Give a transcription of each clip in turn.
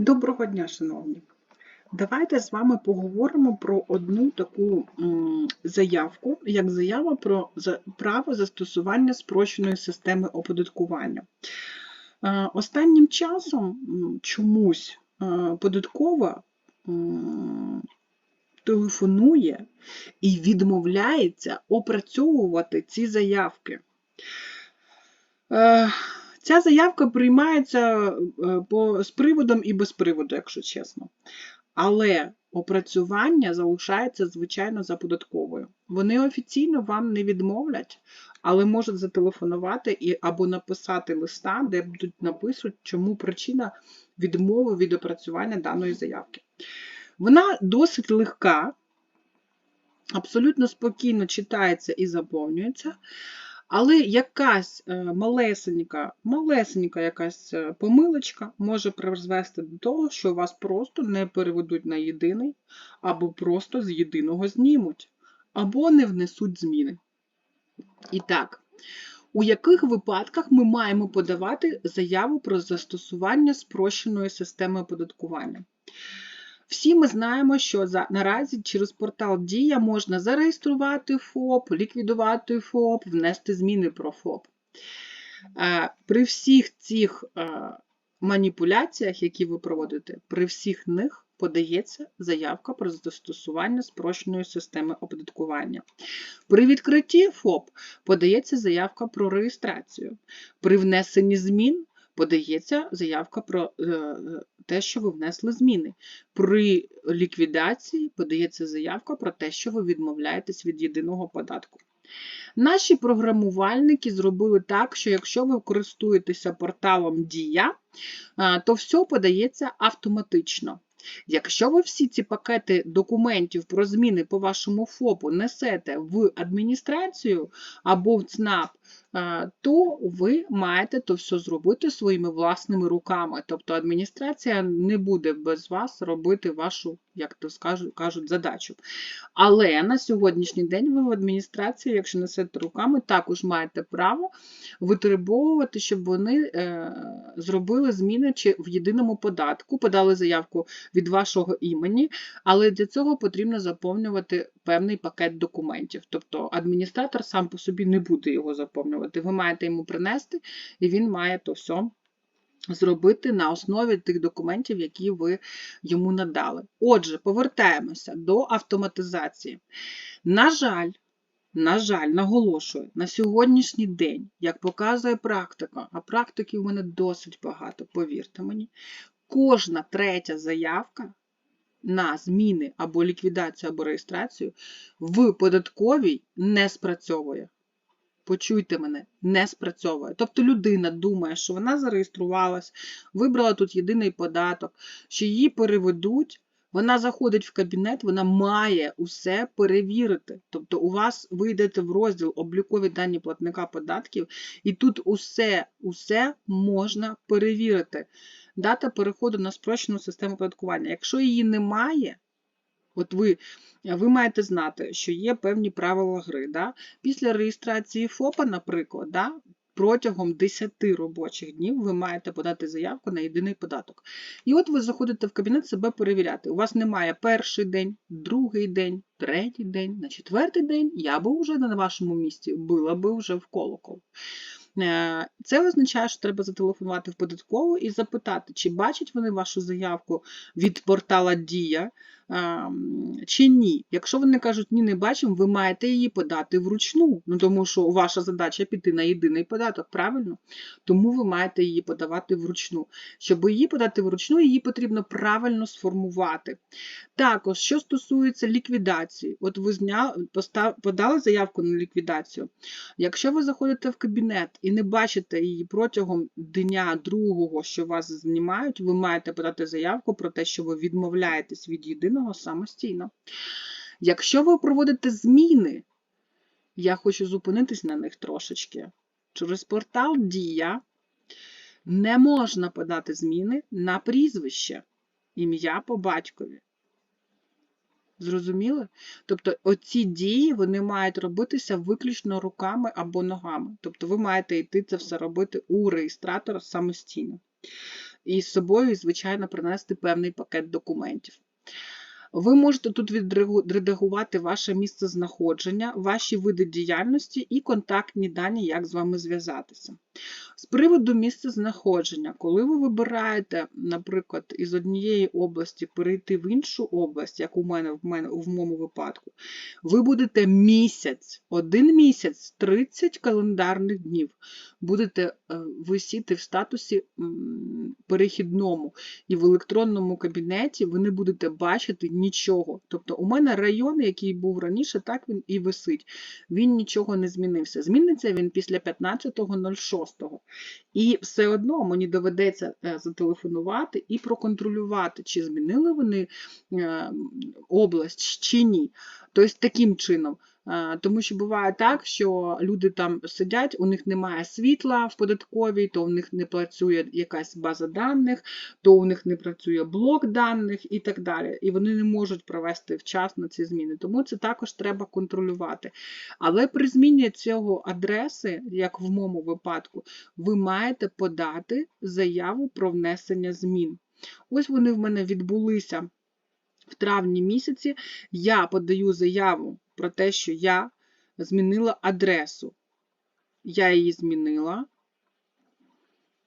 Доброго дня, шановні! Давайте з вами поговоримо про одну таку заявку, як заява про право застосування спрощеної системи оподаткування. Е, Останнім часом чомусь е, податкова телефонує і відмовляється опрацьовувати ці заявки. Ця заявка приймається е, по, з приводом і без приводу, якщо чесно. Але опрацювання залишається, звичайно, за податковою. Вони офіційно вам не відмовлять, але можуть зателефонувати і, або написати листа, де будуть написати, чому причина відмови від опрацювання даної заявки. Вона досить легка, абсолютно спокійно читається і заповнюється. Але якась е, малесенька, малесенька якась е, помилочка може призвести до того, що вас просто не переведуть на єдиний, або просто з єдиного знімуть, або не внесуть зміни. І так, у яких випадках ми маємо подавати заяву про застосування спрощеної системи оподаткування? Всі ми знаємо, що за, наразі через портал Дія можна зареєструвати ФОП, ліквідувати ФОП, внести зміни про ФОП. При всіх цих маніпуляціях, які ви проводите, при всіх них подається заявка про застосування спрощеної системи оподаткування. При відкритті ФОП подається заявка про реєстрацію. При внесенні змін подається заявка про е, те, що ви внесли зміни. При ліквідації подається заявка про те, що ви відмовляєтесь від єдиного податку. Наші програмувальники зробили так, що якщо ви користуєтеся порталом Дія, то все подається автоматично. Якщо ви всі ці пакети документів про зміни по вашому ФОПу несете в адміністрацію або в ЦНАП, то ви маєте то все зробити своїми власними руками. Тобто адміністрація не буде без вас робити вашу, як то кажуть, задачу. Але на сьогоднішній день ви в адміністрації, якщо несете руками, також маєте право витребовувати, щоб вони е, зробили зміни чи в єдиному податку, подали заявку від вашого імені, але для цього потрібно заповнювати певний пакет документів. Тобто адміністратор сам по собі не буде його заповнювати. Ви маєте йому принести, і він має то все зробити на основі тих документів, які ви йому надали. Отже, повертаємося до автоматизації. На жаль, на жаль, наголошую, на сьогоднішній день, як показує практика, а практики у мене досить багато, повірте мені, кожна третя заявка на зміни або ліквідацію, або реєстрацію в податковій не спрацьовує. Почуйте мене, не спрацьовує. Тобто людина думає, що вона зареєструвалась, вибрала тут єдиний податок, що її переведуть. Вона заходить в кабінет, вона має усе перевірити. Тобто, у вас ви йдете в розділ облікові дані платника податків, і тут усе, усе можна перевірити. Дата переходу на спрощену систему податкування. Якщо її немає, От ви, ви маєте знати, що є певні правила гри. Да? Після реєстрації ФОПа, наприклад, да, протягом 10 робочих днів ви маєте подати заявку на єдиний податок. І от ви заходите в кабінет себе перевіряти. У вас немає перший день, другий день, третій день, на четвертий день я би вже на вашому місці била би вже в колокол. Е, Це означає, що треба зателефонувати в податкову і запитати, чи бачать вони вашу заявку від портала Дія чи ні. Якщо вони кажуть, ні, не бачимо, ви маєте її подати вручну. Ну, тому що ваша задача піти на єдиний податок, правильно? Тому ви маєте її подавати вручну. Щоб її подати вручну, її потрібно правильно сформувати. Також, що стосується ліквідації, от ви зняли, постав, подали заявку на ліквідацію. Якщо ви заходите в кабінет і не бачите її протягом дня другого, що вас знімають, ви маєте подати заявку про те, що ви відмовляєтесь від єдиного самостійно. Якщо ви проводите зміни, я хочу зупинитись на них трошечки. Через портал Дія не можна подати зміни на прізвище, ім'я по батькові. Зрозуміли? Тобто оці дії вони мають робитися виключно руками або ногами. Тобто ви маєте йти це все робити у реєстратора самостійно. і з собою, звичайно, принести певний пакет документів. Ви можете тут відредагувати ваше місце знаходження, ваші види діяльності і контактні дані, як з вами зв'язатися. З приводу місця знаходження, коли ви вибираєте, наприклад, із однієї області перейти в іншу область, як у мене в мене в моєму випадку, ви будете місяць, один місяць, 30 календарних днів, будете е, висіти в статусі перехідному і в електронному кабінеті ви не будете бачити нічого. Тобто, у мене район, який був раніше, так він і висить. Він нічого не змінився. Зміниться він після 15.06. І все одно мені доведеться е, зателефонувати і проконтролювати, чи змінили вони е, область чи ні. Тобто, таким чином. Тому що буває так, що люди там сидять, у них немає світла в податковій, то у них не працює якась база даних, то у них не працює блок даних і так далі. І вони не можуть провести вчасно ці зміни. Тому це також треба контролювати. Але при зміні цього адреси, як в моєму випадку, ви маєте подати заяву про внесення змін. Ось вони в мене відбулися в травні місяці. Я подаю заяву про те, що я змінила адресу. Я її змінила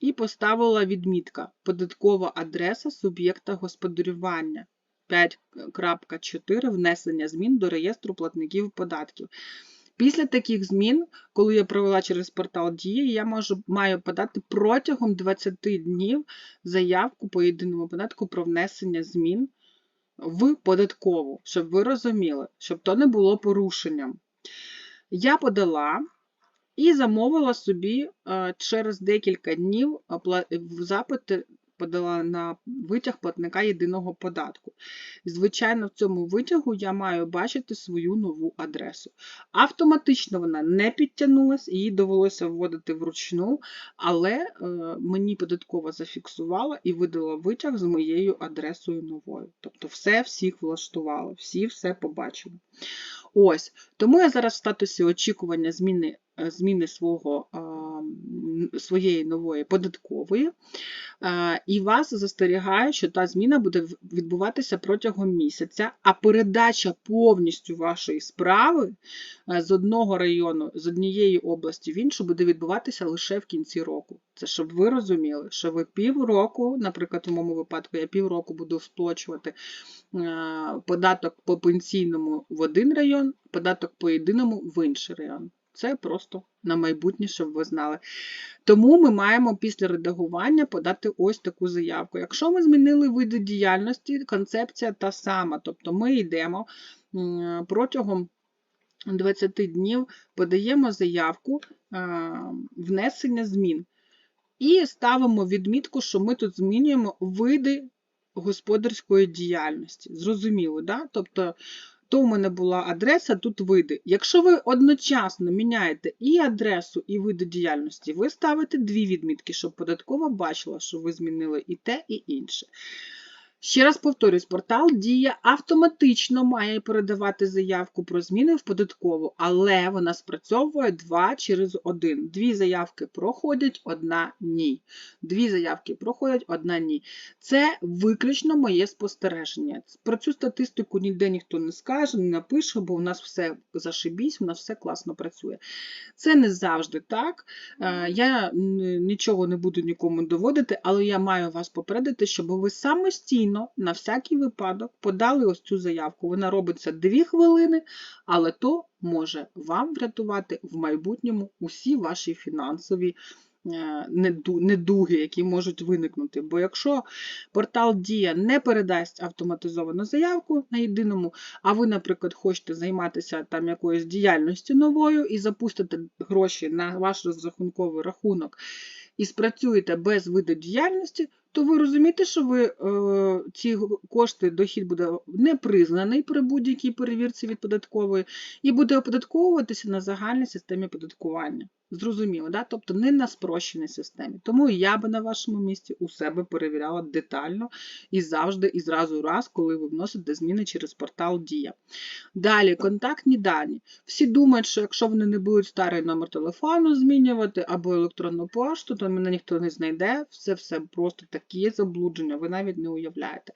і поставила відмітка Податкова адреса суб'єкта господарювання 5.4 внесення змін до реєстру платників податків. Після таких змін, коли я провела через портал Дії, я можу, маю подати протягом 20 днів заявку по єдиному податку про внесення змін в податкову, щоб ви розуміли, щоб то не було порушенням. Я подала і замовила собі е, через декілька днів подала на витяг платника єдиного податку. Звичайно, в цьому витягу я маю бачити свою нову адресу. Автоматично вона не підтягнулася, її довелося вводити вручну, але е, мені податково зафіксувала і видала витяг з моєю адресою новою. Тобто, все всіх влаштувало, всі все побачили. Ось, Тому я зараз в статусі очікування зміни Е, зміни свого, своєї нової податкової, і вас застерігає, що та зміна буде відбуватися протягом місяця, а передача повністю вашої справи е, з одного району, з однієї області в іншу буде відбуватися лише в кінці року. Це щоб ви розуміли, що ви півроку, наприклад, у моєму випадку, я півроку буду сплачувати податок по пенсійному в один район, податок по єдиному в інший район. Це просто на майбутнє, щоб ви знали. Тому ми маємо після редагування подати ось таку заявку. Якщо ми змінили види діяльності, концепція та сама. Тобто ми йдемо протягом 20 днів, подаємо заявку внесення змін. І ставимо відмітку, що ми тут змінюємо види господарської діяльності. Зрозуміло, да? Тобто то в мене була адреса, тут види. Якщо ви одночасно міняєте і адресу, і види діяльності, ви ставите дві відмітки, щоб податкова бачила, що ви змінили і те, і інше. Ще раз повторюсь, портал Дія автоматично має передавати заявку про зміни в податкову, але вона спрацьовує два через один. Дві заявки проходять, одна ні. Дві заявки проходять, одна ні. Це виключно моє спостереження. Про цю статистику ніде ніхто не скаже, не напише, бо у нас все зашибісь, у нас все класно працює. Це не завжди так. Е, я нічого не буду нікому доводити, але я маю вас попередити, щоб ви самостійно самостійно, на всякий випадок, подали ось цю заявку. Вона робиться 2 хвилини, але то може вам врятувати в майбутньому усі ваші фінансові е, недуги, які можуть виникнути. Бо якщо портал Дія не передасть автоматизовану заявку на єдиному, а ви, наприклад, хочете займатися там якоюсь діяльністю новою і запустите гроші на ваш розрахунковий рахунок і спрацюєте без виду діяльності, то ви розумієте, що ви е, ці кошти, дохід буде не признаний при будь-якій перевірці від податкової, і буде оподатковуватися на загальній системі податкування. Зрозуміло, да? тобто не на спрощеній системі. Тому я би на вашому місці у себе перевіряла детально і завжди, і зразу раз, коли ви вносите зміни через портал Дія. Далі, контактні дані. Всі думають, що якщо вони не будуть старий номер телефону змінювати або електронну пошту, то мене ніхто не знайде. Це все просто такі заблудження, ви навіть не уявляєте.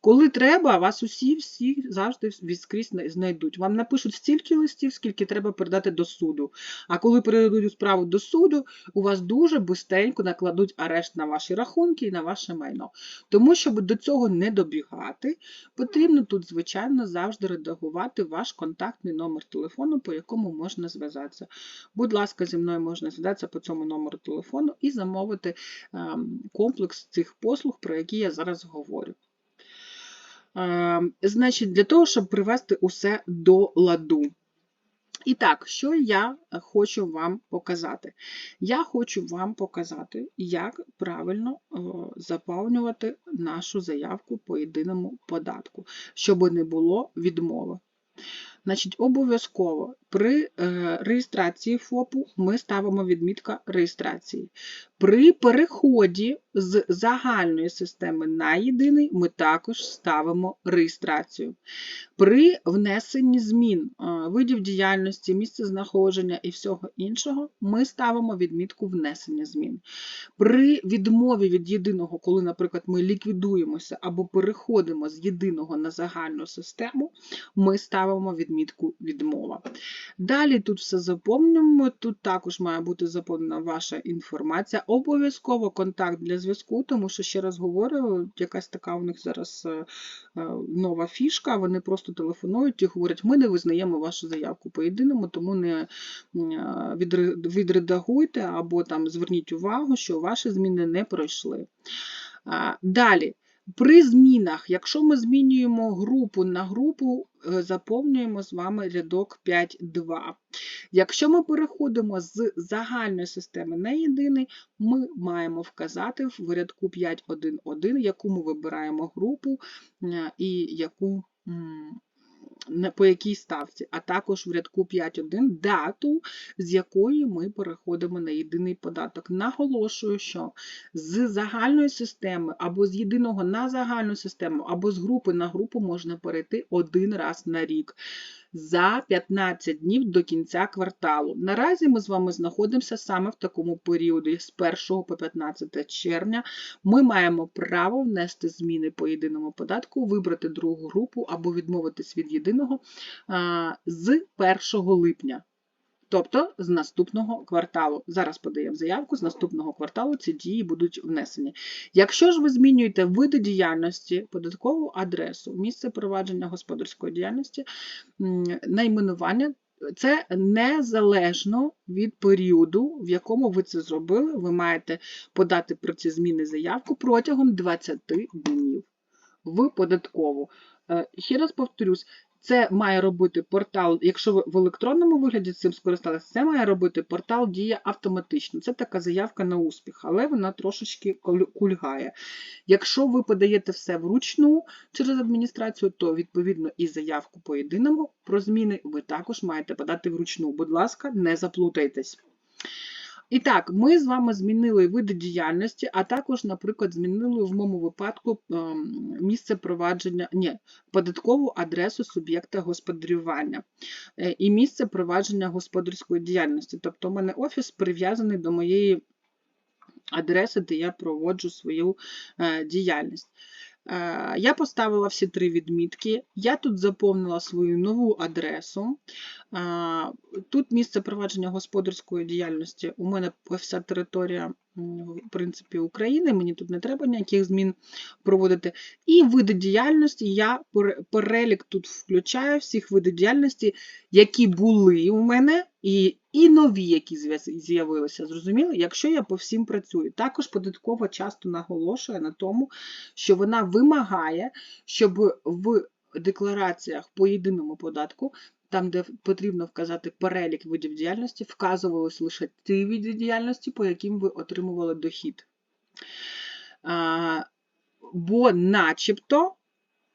Коли треба, вас усі всі завжди відскрізь знайдуть. Вам напишуть стільки листів, скільки треба передати до суду. А коли передадуть справу до суду, у вас дуже бистенько накладуть арешт на ваші рахунки і на ваше майно. Тому, щоб до цього не добігати, потрібно тут, звичайно, завжди редагувати ваш контактний номер телефону, по якому можна зв'язатися. Будь ласка, зі мною можна зв'язатися по цьому номеру телефону і замовити ем, комплекс цих послуг, про які я зараз говорю. Ем, значить, для того, щоб привести усе до ладу. І так, що я хочу вам показати? Я хочу вам показати, як правильно е, заповнювати нашу заявку по єдиному податку, щоб не було відмови. Значить, обов'язково при е, реєстрації ФОПу ми ставимо відмітка реєстрації. При переході з загальної системи на єдиний ми також ставимо реєстрацію. При внесенні змін е, видів діяльності, місце знаходження і всього іншого ми ставимо відмітку внесення змін. При відмові від єдиного, коли, наприклад, ми ліквідуємося або переходимо з єдиного на загальну систему, ми ставимо відмітку відмова. Далі тут все заповнюємо, тут також має бути заповнена ваша інформація. Обов'язково контакт для зв'язку, тому що, ще раз говорю, якась така у них зараз е, е, нова фішка, вони просто телефонують і говорять, ми не визнаємо вашу заявку по єдиному, тому не е, відредагуйте або там зверніть увагу, що ваші зміни не пройшли. Далі. При змінах, якщо ми змінюємо групу на групу, е, заповнюємо з вами рядок 5.2. Якщо ми переходимо з загальної системи на єдиний, ми маємо вказати в рядку 5.1.1, яку ми вибираємо групу е, і яку по якій ставці, а також в рядку 5.1 дату, з якої ми переходимо на єдиний податок. Наголошую, що з загальної системи або з єдиного на загальну систему, або з групи на групу можна перейти один раз на рік за 15 днів до кінця кварталу. Наразі ми з вами знаходимося саме в такому періоді з 1 по 15 червня. Ми маємо право внести зміни по єдиному податку, вибрати другу групу або відмовитись від єдиного з 1 липня. Тобто з наступного кварталу. Зараз подаємо заявку, з наступного кварталу ці дії будуть внесені. Якщо ж ви змінюєте види діяльності, податкову адресу, місце провадження господарської діяльності, найменування, це незалежно від періоду, в якому ви це зробили, ви маєте подати про ці зміни заявку протягом 20 днів в податкову. Е, ще раз повторюсь, це має робити портал, якщо ви в електронному вигляді цим скористалися, це має робити портал Дія автоматично. Це така заявка на успіх, але вона трошечки кульгає. Якщо ви подаєте все вручну через адміністрацію, то відповідно і заявку по єдиному про зміни ви також маєте подати вручну. Будь ласка, не заплутайтесь. І так, ми з вами змінили види діяльності, а також, наприклад, змінили в моєму випадку ем, місце провадження, ні, податкову адресу суб'єкта господарювання е, і місце провадження господарської діяльності. Тобто, у мене офіс прив'язаний до моєї адреси, де я проводжу свою е, діяльність. Е, я поставила всі три відмітки. Я тут заповнила свою нову адресу. Е, тут місце провадження господарської діяльності. У мене вся територія в принципі, України, мені тут не треба ніяких змін проводити. І види діяльності, я перелік тут включаю всіх видів діяльності, які були у мене, і і нові, які з'явилися. Зрозуміло, якщо я по всім працюю. Також податкова часто наголошує на тому, що вона вимагає, щоб в деклараціях по єдиному податку там, де потрібно вказати перелік видів діяльності, вказувалось лише ті види діяльності, по яким ви отримували дохід. А, Бо начебто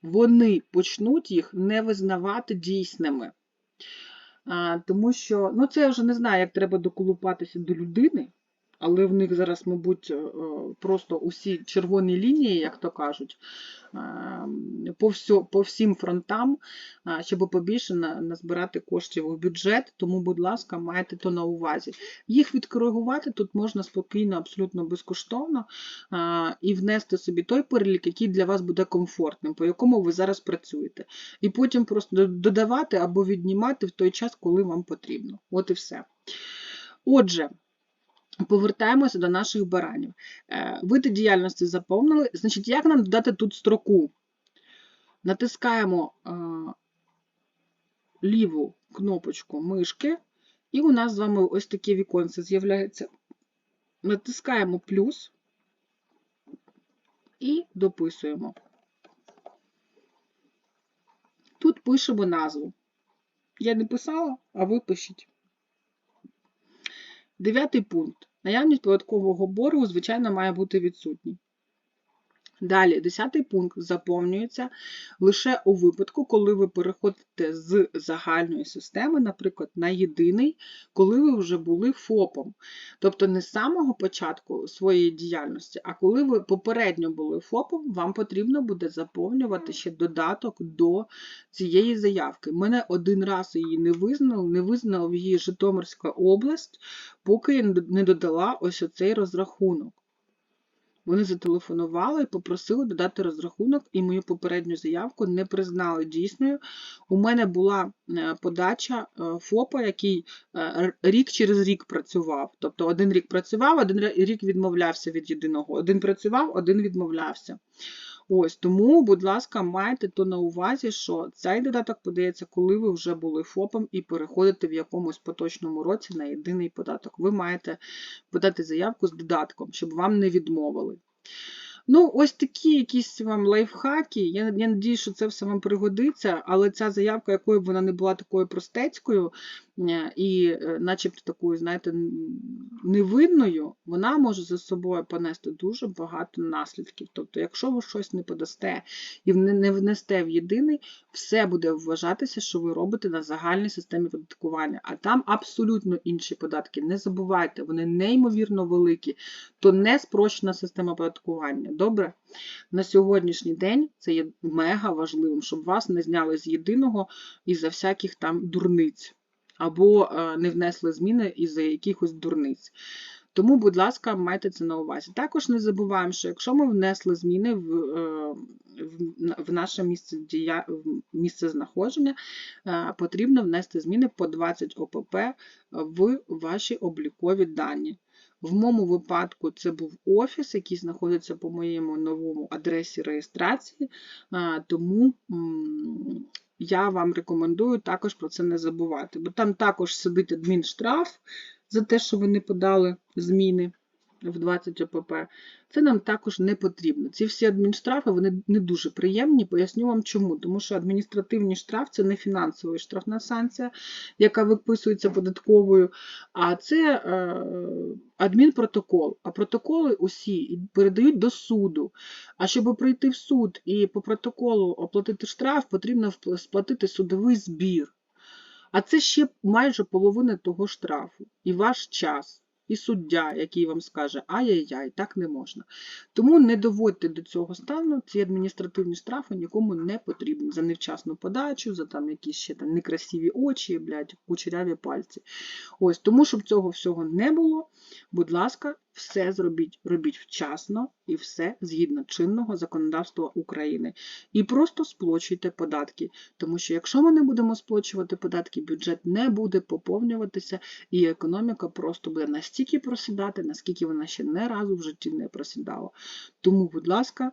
вони почнуть їх не визнавати дійсними. Тому що, ну це я вже не знаю, як треба доколупатися до людини, але в них зараз, мабуть, е, просто усі червоні лінії, як то кажуть, е, по, всьо, по всім фронтам, е, щоб побільше назбирати коштів у бюджет. Тому, будь ласка, майте то на увазі. Їх відкоригувати тут можна спокійно, абсолютно безкоштовно і внести собі той перелік, який для вас буде комфортним, по якому ви зараз працюєте. І потім просто додавати або віднімати в той час, коли вам потрібно. От і все. Отже. Повертаємося до наших баранів. Е, Види діяльності заповнили. Значить, як нам додати тут строку? Натискаємо е, ліву кнопочку мишки, і у нас з вами ось таке віконце з'являється. Натискаємо плюс і дописуємо. Тут пишемо назву. Я не писала, а ви пишіть. Дев'ятий пункт. Наявність податкового боргу, звичайно, має бути відсутній. Далі, десятий пункт заповнюється лише у випадку, коли ви переходите з загальної системи, наприклад, на єдиний, коли ви вже були ФОПом. Тобто не з самого початку своєї діяльності, а коли ви попередньо були ФОПом, вам потрібно буде заповнювати ще додаток до цієї заявки. Мене один раз її не визнали, не визнала її Житомирська область, поки не додала ось оцей розрахунок. Вони зателефонували і попросили додати розрахунок, і мою попередню заявку не признали дійсною. У мене була е, подача е, ФОПа, який е, рік через рік працював. Тобто один рік працював, один рік відмовлявся від єдиного. Один працював, один відмовлявся. Ось тому, будь ласка, майте то на увазі, що цей додаток подається, коли ви вже були ФОПом і переходите в якомусь поточному році на єдиний податок. Ви маєте подати заявку з додатком, щоб вам не відмовили. Ну, ось такі якісь вам лайфхаки. Я, я надію, що це все вам пригодиться, але ця заявка, якою б вона не була такою простецькою і, е, начебто, такою, знаєте, невинною, вона може за собою понести дуже багато наслідків. Тобто, якщо ви щось не подасте і не не внесте в єдиний, все буде вважатися, що ви робите на загальній системі податкування. А там абсолютно інші податки. Не забувайте, вони неймовірно великі, то не спрощена система оподаткування. Добре? На сьогоднішній день це є мега важливим, щоб вас не зняли з єдиного із-за всяких там дурниць, або е, не внесли зміни із-за якихось дурниць. Тому, будь ласка, майте це на увазі. Також не забуваємо, що якщо ми внесли зміни в, е, в, в наше місце, дія, місце знаходження, е, потрібно внести зміни по 20 ОПП в ваші облікові дані. В моєму випадку це був офіс, який знаходиться по моєму новому адресі реєстрації, тому я вам рекомендую також про це не забувати, бо там також сидить адмінштраф за те, що ви не подали зміни в 20 ОПП. Це нам також не потрібно. Ці всі адмінштрафи вони не дуже приємні. Поясню вам чому. Тому що адміністративний штраф це не фінансова штрафна санкція, яка виписується податковою, а це е, адмінпротокол. А протоколи усі передають до суду. А щоб прийти в суд і по протоколу оплатити штраф, потрібно сплатити судовий збір. А це ще майже половина того штрафу. І ваш час, і суддя, який вам скаже, ай-яй-яй, так не можна. Тому не доводьте до цього стану, ці адміністративні штрафи нікому не потрібні за невчасну подачу, за там якісь ще там некрасиві очі, блядь, кучеряві пальці. Ось, тому, щоб цього всього не було, будь ласка, все зробіть, робіть вчасно і все згідно чинного законодавства України. І просто сплачуйте податки. Тому що якщо ми не будемо сплачувати податки, бюджет не буде поповнюватися, і економіка просто буде настільки просідати, наскільки вона ще не разу в житті не просідала. Тому, будь ласка,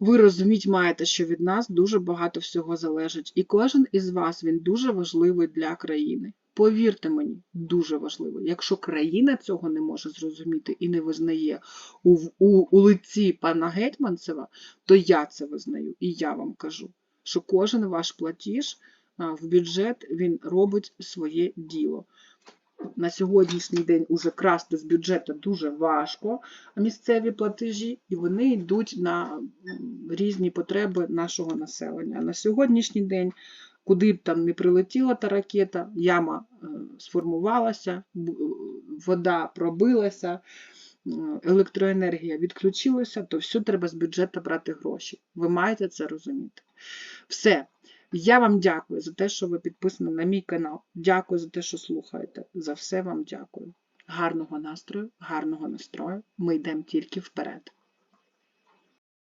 ви розуміть маєте, що від нас дуже багато всього залежить. І кожен із вас він дуже важливий для країни. Повірте мені, дуже важливий. Якщо країна цього не може зрозуміти і не визнає у, у, у лиці пана Гетьманцева, то я це визнаю. І я вам кажу, що кожен ваш платіж в бюджет він робить своє діло. На сьогоднішній день уже красти з бюджету дуже важко місцеві платежі, і вони йдуть на різні потреби нашого населення. На сьогоднішній день куди б там не прилетіла та ракета, яма е, сформувалася, е, вода пробилася, електроенергія відключилася, то все треба з бюджету брати гроші. Ви маєте це розуміти. Все. Я вам дякую за те, що ви підписані на мій канал. Дякую за те, що слухаєте. За все вам дякую. Гарного настрою, гарного настрою. Ми йдемо тільки вперед.